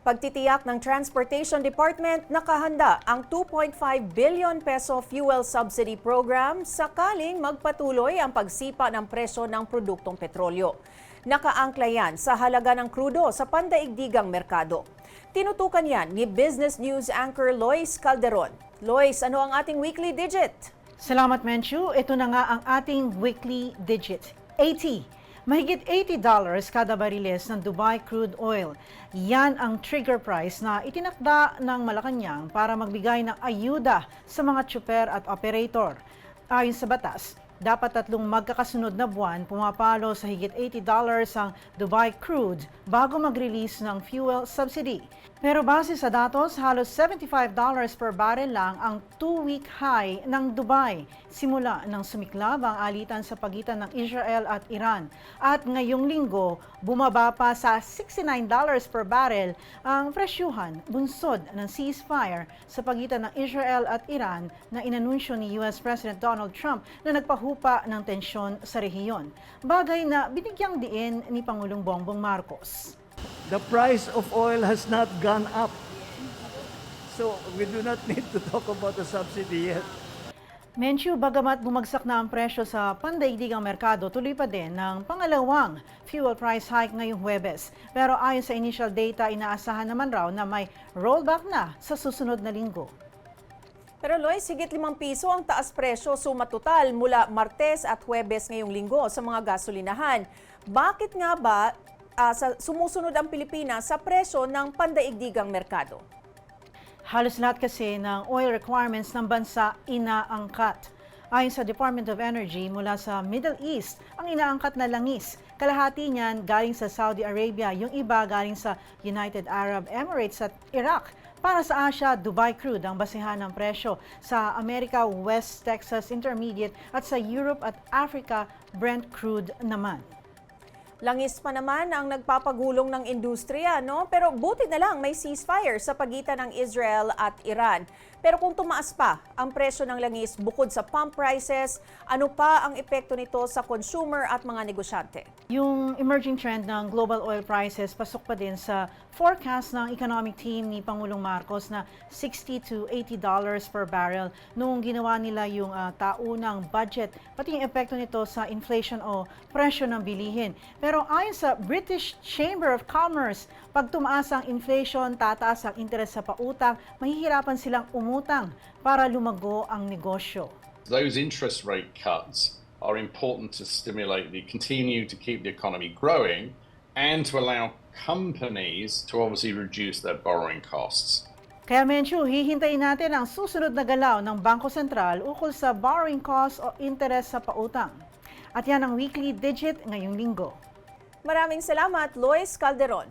Pagtitiyak ng Transportation Department, nakahanda ang 2.5 billion peso fuel subsidy program sakaling magpatuloy ang pagsipa ng presyo ng produktong petrolyo. Nakaangkla yan sa halaga ng krudo sa pandaigdigang merkado. Tinutukan yan ni Business News anchor Lois Calderon. Lois, ano ang ating weekly digit? Salamat, Menchu. Ito na nga ang ating weekly digit. 80. Mahigit $80 kada bariles ng Dubai crude oil. Yan ang trigger price na itinakda ng Malacanang para magbigay ng ayuda sa mga tsuper at operator. Ayon sa batas, dapat tatlong magkakasunod na buwan pumapalo sa higit $80 ang Dubai crude bago mag-release ng fuel subsidy. Pero base sa datos, halos $75 per barrel lang ang two-week high ng Dubai simula nang sumiklab ang alitan sa pagitan ng Israel at Iran. At ngayong linggo, bumaba pa sa $69 per barrel ang presyuhan bunsod ng ceasefire sa pagitan ng Israel at Iran na inanunsyo ni US President Donald Trump na nagpahupa ng tensyon sa rehiyon. Bagay na binigyang diin ni Pangulong Bongbong Marcos. The price of oil has not gone up. So we do not need to talk about the subsidy yet. Menchu, bagamat bumagsak na ang presyo sa pandaigdigang merkado, tuloy pa din ng pangalawang fuel price hike ngayong Huwebes. Pero ayon sa initial data, inaasahan naman raw na may rollback na sa susunod na linggo. Pero Lois, higit 5 piso ang taas presyo suma total mula Martes at Huwebes ngayong linggo sa mga gasolinahan. Bakit nga ba ah, sa, sumusunod ang Pilipinas sa presyo ng pandaigdigang merkado? Halos lahat kasi ng oil requirements ng bansa inaangkat. Ayon sa Department of Energy, mula sa Middle East ang inaangkat na langis. Kalahati niyan galing sa Saudi Arabia, yung iba galing sa United Arab Emirates at Iraq. Para sa Asia, Dubai crude ang basehan ng presyo. Sa Amerika, West Texas Intermediate at sa Europe at Africa, Brent crude naman. Langis pa naman ang nagpapagulong ng industriya, no? Pero buti na lang may ceasefire sa pagitan ng Israel at Iran. Pero kung tumaas pa ang presyo ng langis bukod sa pump prices, ano pa ang epekto nito sa consumer at mga negosyante? Yung emerging trend ng global oil prices pasok pa din sa forecast ng economic team ni Pangulong Marcos na 60 to 80 dollars per barrel noong ginawa nila yung ah, taunang budget pati yung epekto nito sa inflation o presyo ng bilihin. Pero ayon sa British Chamber of Commerce, pag tumaas ang inflation, tataas ang interes sa pautang, mahihirapan silang umutang para lumago ang negosyo. those interest rate cuts are important to stimulate the continue to keep the economy growing and to allow companies to obviously reduce their borrowing costs. Kaya Menchu, hihintayin natin ang susunod na galaw ng Bangko Sentral ukol sa borrowing cost o interest sa pautang. At yan ang weekly digit ngayong linggo. Maraming salamat, Lois Calderon.